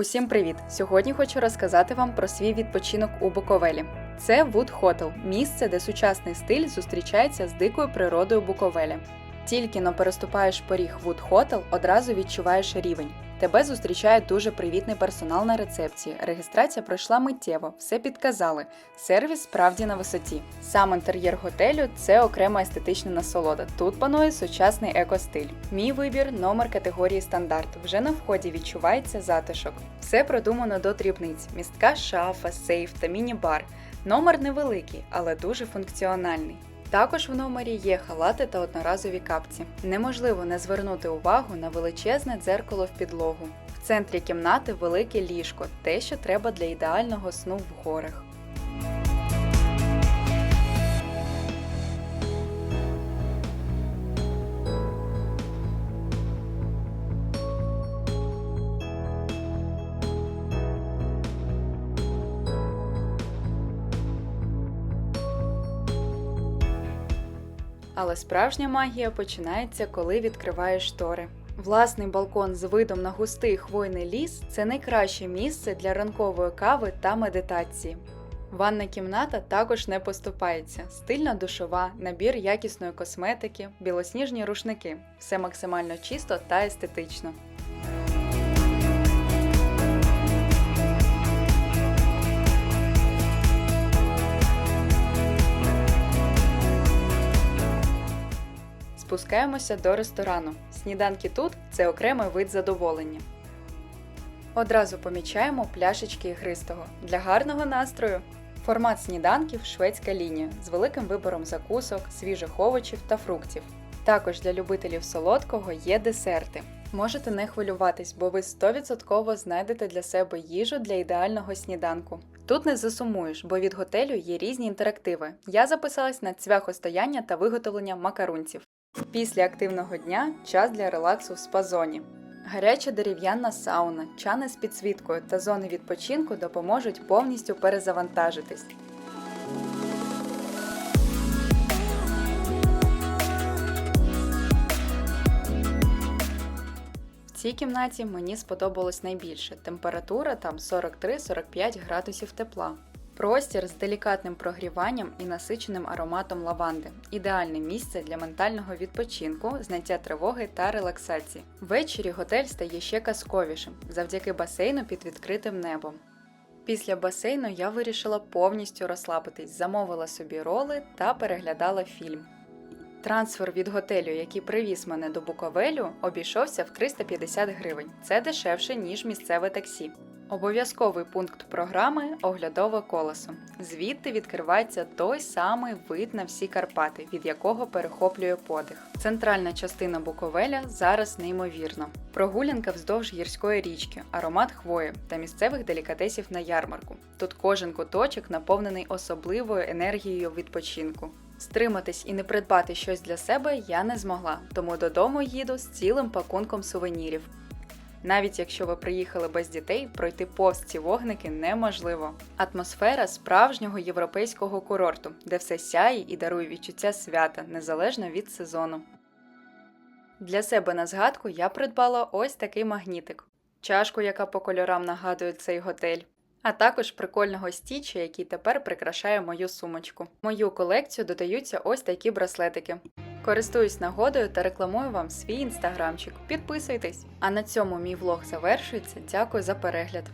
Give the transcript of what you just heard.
Усім привіт! Сьогодні хочу розказати вам про свій відпочинок у Буковелі. Це Вуд Хотел, – місце, де сучасний стиль зустрічається з дикою природою Буковеля. Тільки но переступаєш поріг Wood Hotel, одразу відчуваєш рівень. Тебе зустрічає дуже привітний персонал на рецепції. Реєстрація пройшла миттєво, все підказали. Сервіс справді на висоті. Сам інтер'єр готелю це окрема естетична насолода. Тут панує сучасний екостиль. Мій вибір номер категорії стандарт. Вже на вході відчувається затишок. Все продумано до дрібниць: містка шафа, сейф та міні-бар. Номер невеликий, але дуже функціональний. Також в номері є халати та одноразові капці. Неможливо не звернути увагу на величезне дзеркало в підлогу. В центрі кімнати велике ліжко, те, що треба для ідеального сну в горах. Але справжня магія починається, коли відкриваєш штори. Власний балкон з видом на густий хвойний ліс це найкраще місце для ранкової кави та медитації. Ванна кімната також не поступається. Стильна душова, набір якісної косметики, білосніжні рушники. Все максимально чисто та естетично. Спускаємося до ресторану. Сніданки тут це окремий вид задоволення. Одразу помічаємо пляшечки ігристого для гарного настрою. Формат сніданків шведська лінія з великим вибором закусок, свіжих овочів та фруктів. Також для любителів солодкого є десерти. Можете не хвилюватись, бо ви 100% знайдете для себе їжу для ідеального сніданку. Тут не засумуєш, бо від готелю є різні інтерактиви. Я записалась на цвяхостояння та виготовлення макарунців. Після активного дня час для релаксу в спа-зоні. Гаряча дерев'яна сауна, чани з підсвіткою та зони відпочинку допоможуть повністю перезавантажитись. В цій кімнаті мені сподобалось найбільше. Температура там 43-45 градусів тепла. Простір з делікатним прогріванням і насиченим ароматом лаванди. Ідеальне місце для ментального відпочинку, зняття тривоги та релаксації. Ввечері готель стає ще казковішим завдяки басейну під відкритим небом. Після басейну я вирішила повністю розслабитись, замовила собі роли та переглядала фільм. Трансфер від готелю, який привіз мене до Буковелю, обійшовся в 350 гривень. Це дешевше, ніж місцеве таксі. Обов'язковий пункт програми оглядове колесо. Звідти відкривається той самий вид на всі Карпати, від якого перехоплює подих. Центральна частина Буковеля зараз неймовірна. Прогулянка вздовж гірської річки, аромат хвої та місцевих делікатесів на ярмарку. Тут кожен куточок наповнений особливою енергією відпочинку. Стриматись і не придбати щось для себе я не змогла, тому додому їду з цілим пакунком сувенірів. Навіть якщо ви приїхали без дітей, пройти повз ці вогники неможливо. Атмосфера справжнього європейського курорту, де все сяє і дарує відчуття свята незалежно від сезону. Для себе на згадку я придбала ось такий магнітик, чашку, яка по кольорам нагадує цей готель. А також прикольного стіча, який тепер прикрашає мою сумочку. Мою колекцію додаються ось такі браслетики. Користуюсь нагодою та рекламую вам свій інстаграмчик. Підписуйтесь! А на цьому мій влог завершується. Дякую за перегляд.